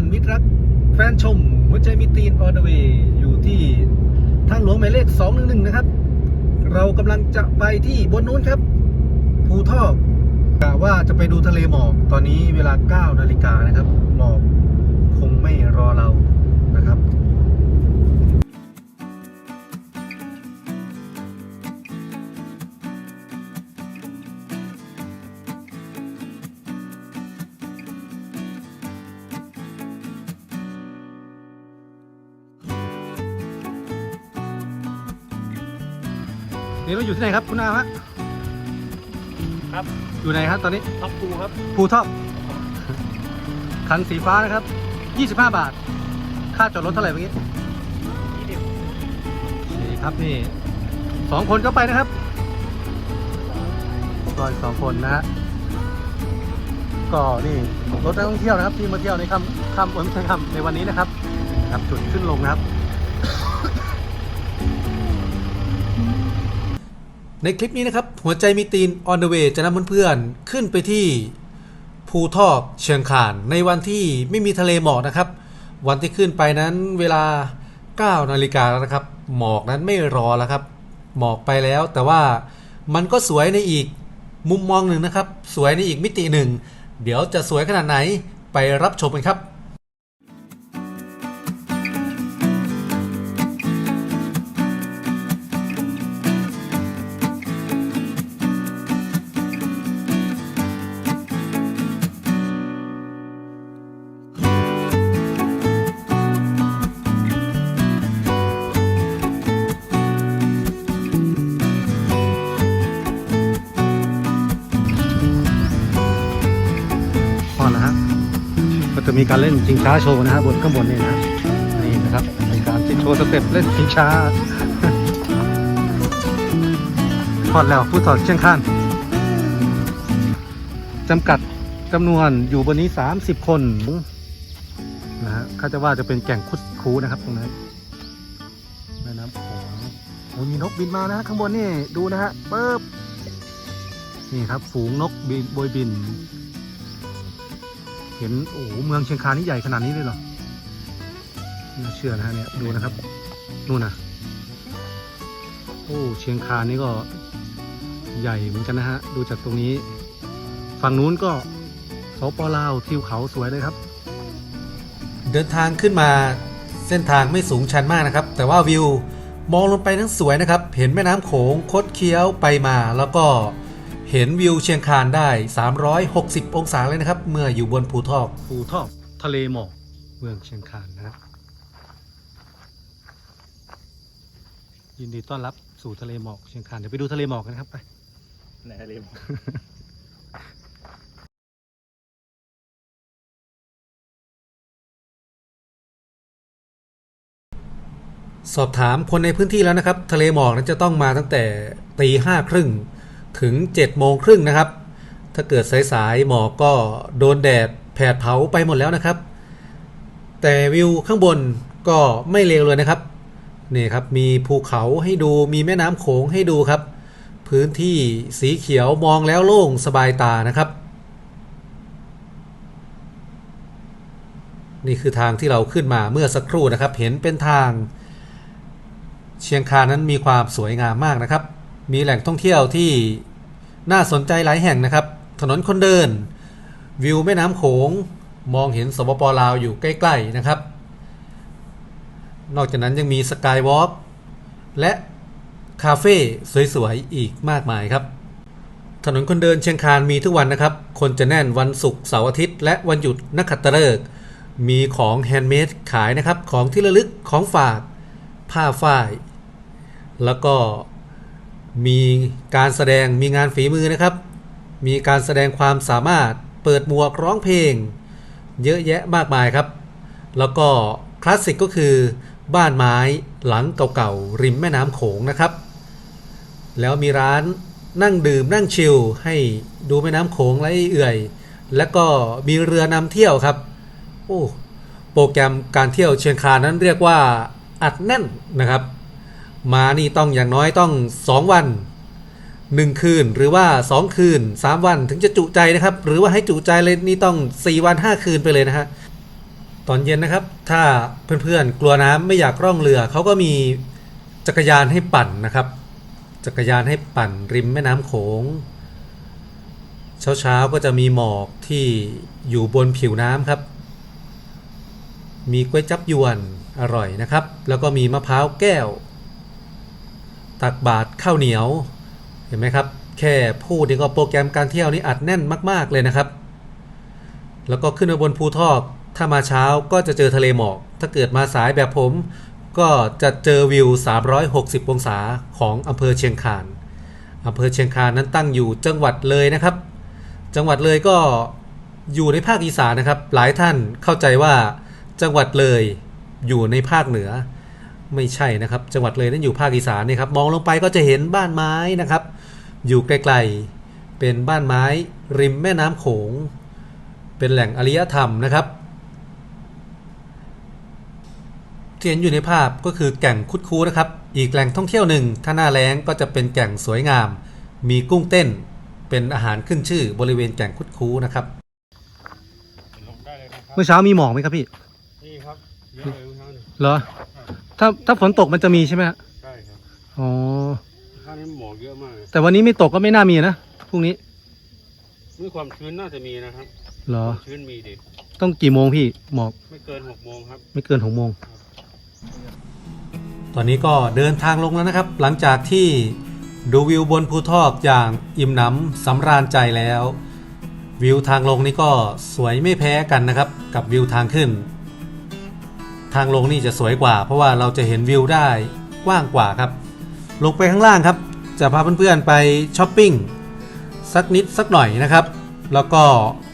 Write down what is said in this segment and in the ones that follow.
อนมิตรรักแฟนชม หัวใจมิตีนออเดเวย์อยู่ที่ทางหลวงหมายเลข 211 นะครับ เรากำลังจะไปที่บนนู้นครับภูทอกกะว่าจะไปดูทะเลหมอก ตอนนี้เวลา 9 นาฬิกานะครับ หมอกคงไม่รอเรา นี่เราอยู่ที่ไหนครับคุณอาฮะครับ อยู่ไหนครับตอนนี้ท็อปทูครับภูทอกคันสีฟ้านะครับ 25 บาท ค่าจอดรถเท่าไหร่เมื่อกี้นี่ครับนี่สองคนก็ไปนะครับก็อีกสองคนนะฮะก็นี่รถนักท่องเที่ยวนะครับ ที่มาเที่ยวในค่ำค่ำวันไม่ใช่ค่ำในวันนี้นะครับครับจุดขึ้นลงนะครับ ในคลิปนี้นะครับ หัวใจมีตีน on the way จะนำเพื่อนๆขึ้นไปที่ภูทอกเชียงคานในวันที่ไม่มีทะเลหมอกนะครับ วันที่ขึ้นไปนั้นเวลา 9 นาฬิกาแล้วนะครับ หมอกนั้นไม่รอแล้วครับ หมอกไปแล้ว แต่ว่ามันก็สวยในอีกมุมมองหนึ่งนะครับ สวยในอีกมิติหนึ่ง เดี๋ยวจะสวยขนาดไหนไปรับชมกันครับ มีการเล่นชิงช้าโชว์นะฮะบนข้างบนนี่นะนี่นะครับมีการติดโชว์สเต็ปเล่นชิงช้าพอดแล้วผู้ถอดเชียงข้านจำกัดจำนวนอยู่บนนี้ 30 คนนะฮะเขาจะว่าจะเป็นแก่งคุดคูนะครับตรงนั้นแม่น้ำโขงโอ้มีนกบินมานะฮะข้างบนนี่ดูนะฮะปึ๊บนี่ครับฝูงนกบินบยบิน เห็นโอ้โหเมืองเชียงคานนี่ใหญ่ขนาดนี้เลยเหรอน่าเชื่อนะฮะเนี่ยดูนะครับนู่นนะโอ้เชียงคานนี่ก็ใหญ่เหมือนกันนะฮะดูจากตรงนี้ ฝั่งนู้นก็สปลาวทิวเขาสวยเลยครับ เดินทางขึ้นมาเส้นทางไม่สูงชันมากนะครับ แต่ว่าวิวมองลงไปทั้งสวยนะครับ เห็นแม่น้ำโขงคดเคี้ยวไปมาแล้วก็ เห็นวิวเชียงคานได้ 360 องศาเลยนะครับ เมื่ออยู่บนภูทอก ภูทอกทะเลหมอกเมืองเชียงคานนะครับ ยินดีต้อนรับสู่ทะเลหมอกเชียงคานเดี๋ยวไปดูทะเลหมอกกันครับไปไหนเลยสอบถามคนในพื้นที่แล้วนะครับ ทะเลหมอกนั้นจะต้องมาตั้งแต่ตีห้าครึ่ง ถึง7จ็ดโมงครึ่งนะครับ ถ้าเกิดสายๆหมอกก็โดนแดดแผดเผาไปหมดแล้วนะครับ แต่วิวข้างบนก็ไม่เลวเลยนะครับนี่ครับมีภูเขาให้ดูมีแม่น้ำโขงให้ดูครับ พื้นที่สีเขียวมองแล้วโล่งสบายตานะครับ นี่คือทางที่เราขึ้นมาเมื่อสักครู่นะครับ เห็นเป็นทาง เชียงคานั้นมีความสวยงามมากนะครับ มีแหล่งท่องเที่ยวที่ น่าสนใจหลายแห่งนะครับ ถนนคนเดิน วิวแม่น้ำโขง มองเห็นสปปลาวอยู่ใกล้ ๆ นะครับ นอกจากนั้นยังมีสกายวอล์กและคาเฟ่สวย ๆ อีกมากมายครับ ถนนคนเดินเชียงคานมีทุกวันนะครับ คนจะแน่นวันศุกร์เสาร์อาทิตย์ และวันหยุดนักขัตฤกษ์มีของแฮนด์เมดขายนะครับ ของที่ระลึกของฝาก ผ้าฝ้าย แล้วก็ มีการแสดงมีงานฝีมือนะครับ มีการแสดงความสามารถเปิดหมวกร้องเพลง เยอะแยะมากมายครับ แล้วก็คลาสสิกก็คือบ้านไม้หลังเก่าๆริมแม่น้ำโขงนะครับ แล้วมีร้านนั่งดื่มนั่งชิลให้ดูแม่น้ำโขงไหลเอื่อย แล้วก็มีเรือนำเที่ยวครับ โอ้โปรแกรมการเที่ยวเชียงคานนั้นเรียกว่าอัดแน่นนะครับ มานี่ต้องอย่างน้อยต้อง 2 วัน 1 คืนหรือว่า 2 คืน 3 วันถึงจะจุใจนะครับ หรือว่าให้จุใจเลยนี่ต้อง 4 วัน 5 คืนไปเลยนะฮะตอนเย็นนะครับ ถ้าเพื่อนๆกลัวน้ำไม่อยากร่องเรือเขาก็มีจักรยานให้ปั่นนะครับ จักรยานให้ปั่นริมแม่น้ำโขง เช้าๆก็จะมีหมอกที่อยู่บนผิวน้ำครับ มีก๋วยจับยวนอร่อยนะครับ แล้วก็มีมะพร้าวแก้ว ตักบาตรข้าวเหนียว เห็นไหมครับ แค่พูดนี่ก็โปรแกรมการเที่ยวนี่อัดแน่นมาก ๆเลยนะครับ แล้วก็ขึ้นมาบนภูทอก ถ้ามาเช้าก็จะเจอทะเลหมอก ถ้าเกิดมาสายแบบผม ก็จะเจอวิว 360 องศาของอำเภอเชียงคานอำเภอเชียงคานนั้นตั้งอยู่จังหวัดเลยนะครับ จังหวัดเลยก็อยู่ในภาคอีสานนะครับ หลายท่านเข้าใจว่าจังหวัดเลยอยู่ในภาคเหนือ ไม่ใช่นะครับ จังหวัดเลยนั้นอยู่ภาคอีสานนี่ครับ มองลงไปก็จะเห็นบ้านไม้นะครับ อยู่ไกลๆ เป็นบ้านไม้ริมแม่น้ำโขง เป็นแหล่งอารยธรรมนะครับที่เห็นอยู่ในภาพก็คือแก่งคุดคูนะครับ อีกแหล่งท่องเที่ยวหนึ่งถ้าหน้าแล้งก็จะเป็นแก่งสวยงาม มีกุ้งเต้น เป็นอาหารขึ้นชื่อบริเวณแก่งคุดคูนะครับลงได้เลยนะครับเมื่อเช้ามีหมอกไหมครับพี่ นี่ครับ เยอะเลยครับนี่เหรอ ถ้าถ้าฝนตกมันจะมีใช่ไหมฮะใช่ครับอ๋อ ข้างนี้หมอกเยอะมากเลยแต่วันนี้ไม่ตกก็ไม่น่ามีนะพรุ่งนี้มีความชื้นน่าจะมีนะครับเหรอชื้นมีดิต้องกี่โมงพี่หมอก ไม่เกินหกโมงครับ ไม่เกินหกโมง ตอนนี้ก็เดินทางลงแล้วนะครับ หลังจากที่ดูวิวบนภูทอกอย่างอิ่มหนำสำราญใจแล้ว วิวทางลงนี่ก็สวยไม่แพ้กันนะครับ กับวิวทางขึ้น ทางลงนี่จะสวยกว่า เพราะว่าเราจะเห็นวิวได้กว้างกว่าครับ ลงไปข้างล่างครับ จะพาเพื่อนๆไปช้อปปิ้งสักนิดสักหน่อยนะครับ แล้วก็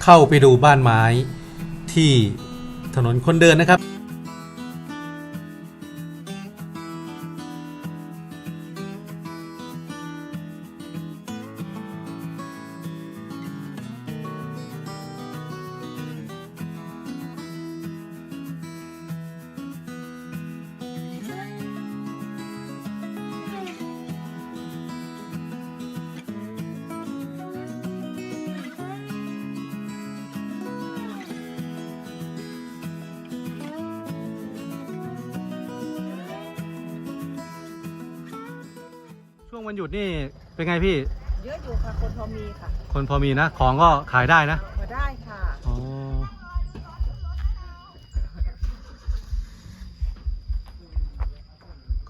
เข้าไปดูบ้านไม้ที่ถนนคนเดินนะครับ วงวันหยุดนี่เป็นไงพี่ เยอะอยู่ค่ะ คนพอมีค่ะคนพอมีนะ ของก็ขายได้นะพอได้ค่ะ อ๋อ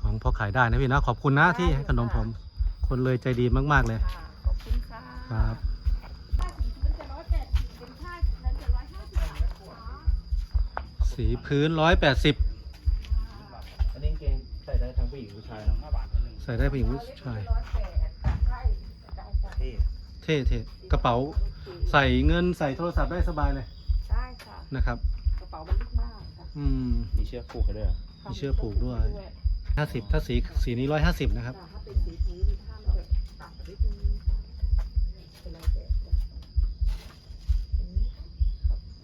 ของพอขายได้นะพี่นะขอบคุณนะที่ให้ขนมผม คนเลยใจดีมาก ๆเลย ค่ะ ขอบคุณค่ะครับ สีพื้นร้อยแปดสิบ ใส่ได้ผู้หญิงผู้ชายเท่เท่เท่กระเป๋า ใส่เงินใส่โทรศัพท์ได้สบายเลยได้ค่ะนะครับ กระเป๋ามันลึกมากค่ะอืม มีเชือกผูกให้ด้วยเหรอมีเชือกผูกด้วย ห้าสิบถ้าสีสีนี้ร้อยห้าสิบนะครับ แต่ถ้าเป็นสีพื้นข้ามจะตัดนิดนึงเป็นไรแต่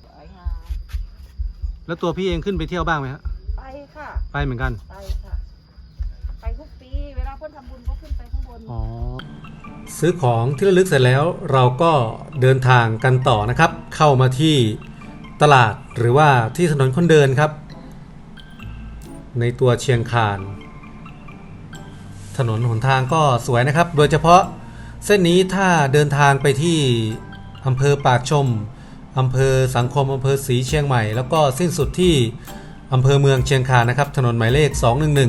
สวยงามแล้วตัวพี่เองขึ้นไปเที่ยวบ้างไหมฮะไปค่ะ ไปเหมือนกัน ไปค่ะไปทุกปี เวลาเพื่อนทำบุญก็ขึ้นไปข้างบน อ๋อ ซื้อของที่ระลึกเสร็จแล้วเราก็เดินทางกันต่อนะครับ เข้ามาที่ตลาดหรือว่าที่ถนนคนเดินครับ ในตัวเชียงคาน ถนนหนทางก็สวยนะครับ โดยเฉพาะเส้นนี้ถ้าเดินทางไปที่อำเภอปากชมอำเภอสังคมอำเภอศรีเชียงใหม่ แล้วก็สิ้นสุดที่อำเภอเมืองเชียงคานนะครับ ถนนหมายเลข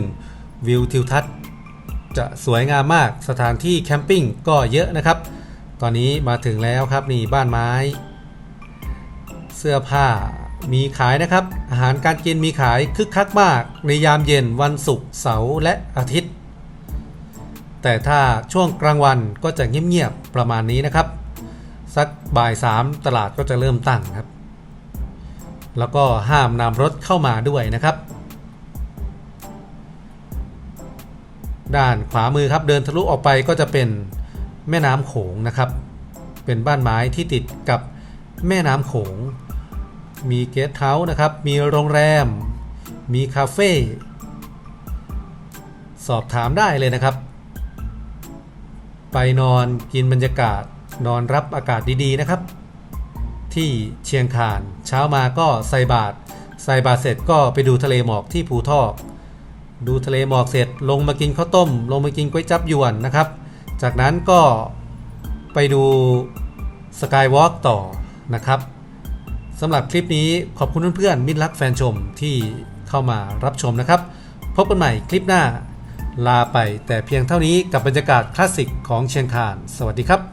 211 วิวทิวทัศน์ จะสวยงามมากสถานที่แคมปิ้งก็เยอะนะครับ ตอนนี้มาถึงแล้วครับนี่บ้านไม้ เสื้อผ้ามีขายนะครับ อาหารการกินมีขายคึกคักมาก ในยามเย็นวันศุกร์เสาร์และอาทิตย์ แต่ถ้าช่วงกลางวันก็จะเงียบๆประมาณนี้นะครับ สักบ่ายสามตลาดก็จะเริ่มตั้งครับ แล้วก็ห้ามนำรถเข้ามาด้วยนะครับ ด้านขวามือครับเดินทะลุออกไปก็จะเป็นแม่น้ำโขงนะครับ เป็นบ้านไม้ที่ติดกับแม่น้ำโขง มีเกสต์เฮาส์นะครับ มีโรงแรม มีคาเฟ่สอบถามได้เลยนะครับ ไปนอนกินบรรยากาศนอนรับอากาศดีๆนะครับ ที่เชียงคาน เช้ามาก็ใส่บาตรใส่บาตรเสร็จก็ไปดูทะเลหมอกที่ภูทอก ดูทะเลหมอกเสร็จลงมากินข้าวต้ม ลงมากินก๋วยจับยวนนะครับ จากนั้นก็ไปดูสกายวอล์กต่อนะครับสำหรับคลิปนี้ขอบคุณเพื่อนๆมิตรรักแฟนชมที่เข้ามารับชมนะครับ พบกันใหม่คลิปหน้า ลาไปแต่เพียงเท่านี้กับบรรยากาศคลาสสิกของเชียงคาน สวัสดีครับ